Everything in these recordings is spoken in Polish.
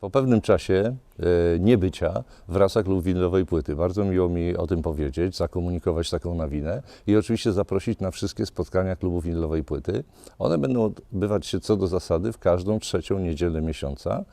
Po pewnym czasie e, niebycia wraca klub winylowej płyty. Bardzo miło mi o tym powiedzieć, zakomunikować taką nawinę i oczywiście zaprosić na wszystkie spotkania klubu winylowej płyty. One będą odbywać się co do zasady w każdą trzecią niedzielę miesiąca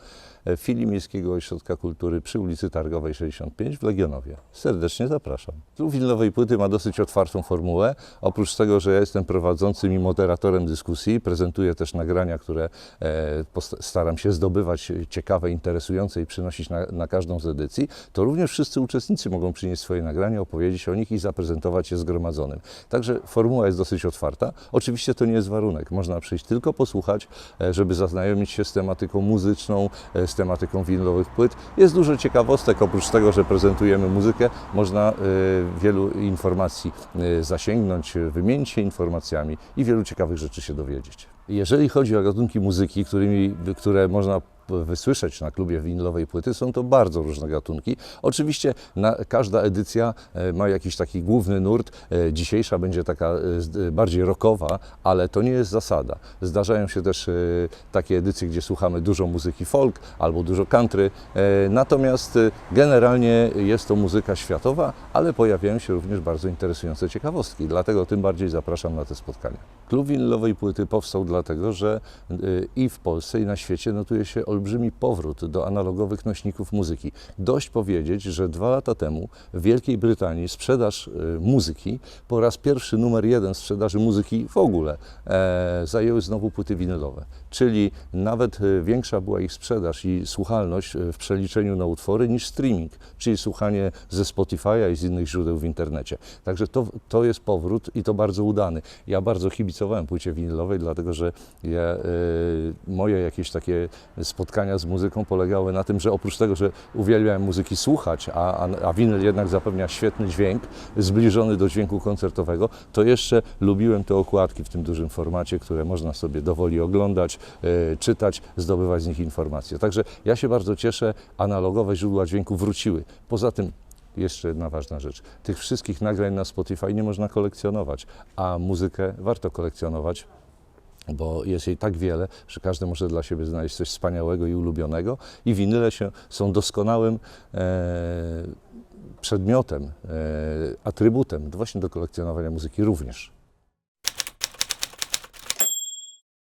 e, w filii Miejskiego Ośrodka Kultury przy ulicy Targowej 65 w Legionowie. Serdecznie zapraszam. Klub winylowej płyty ma dosyć otwartą formułę. Oprócz tego, że ja jestem prowadzącym i moderatorem dyskusji, prezentuję też nagrania, które e, staram się zdobywać ciekawe, interesujące i przynosić na, na każdą z edycji, to również wszyscy uczestnicy mogą przynieść swoje nagrania, opowiedzieć o nich i zaprezentować je zgromadzonym. Także formuła jest dosyć otwarta. Oczywiście to nie jest warunek. Można przyjść tylko posłuchać, e, żeby zaznajomić się z tematyką muzyczną, e, z tematyką winylowych płyt. Jest dużo ciekawostek. Oprócz tego, że prezentujemy muzykę, można e, wielu informacji zasięgnąć, wymienić się informacjami i wielu ciekawych rzeczy się dowiedzieć. Jeżeli chodzi o gatunki muzyki, którymi, które można wysłyszeć na klubie winylowej płyty, są to bardzo różne gatunki. Oczywiście na, każda edycja e, ma jakiś taki główny nurt. E, Dzisiejsza będzie taka e, bardziej rockowa, ale to nie jest zasada. Zdarzają się też takie edycje, gdzie słuchamy dużo muzyki folk albo dużo country. Natomiast generalnie jest to muzyka światowa, ale pojawiają się również bardzo interesujące ciekawostki. Dlatego tym bardziej zapraszam na te spotkania. Klub winylowej płyty powstał dlatego, że i w Polsce, i na świecie notuje się olbrzymi powrót do analogowych nośników muzyki. Dość powiedzieć, że dwa lata temu w Wielkiej Brytanii sprzedaż e, muzyki, po raz pierwszy numer jeden sprzedaży muzyki w ogóle, e, zajęły znowu płyty winylowe. Czyli nawet e, większa była ich sprzedaż i słuchalność e, w przeliczeniu na utwory niż streaming, czyli słuchanie ze Spotify'a i z innych źródeł w internecie. Także to, to jest powrót i to bardzo udany. Ja bardzo kibicowałem płycie winylowej, dlatego że ja, e, moje jakieś takie spotkania z muzyką polegały na tym, że oprócz tego, że uwielbiałem muzyki słuchać, a, a, a winyl jednak zapewnia świetny dźwięk, zbliżony do dźwięku koncertowego, to jeszcze lubiłem te okładki w tym dużym formacie, które można sobie dowoli oglądać, e, czytać, zdobywać z nich informacje. Także ja się bardzo cieszę, analogowe źródła dźwięku wróciły. Poza tym jeszcze jedna ważna rzecz. Tych wszystkich nagrań na Spotify nie można kolekcjonować, a muzykę warto kolekcjonować, bo jest jej tak wiele, że każdy może dla siebie znaleźć coś wspaniałego i ulubionego i winyle się, są doskonałym e, przedmiotem, e, atrybutem właśnie do kolekcjonowania muzyki również.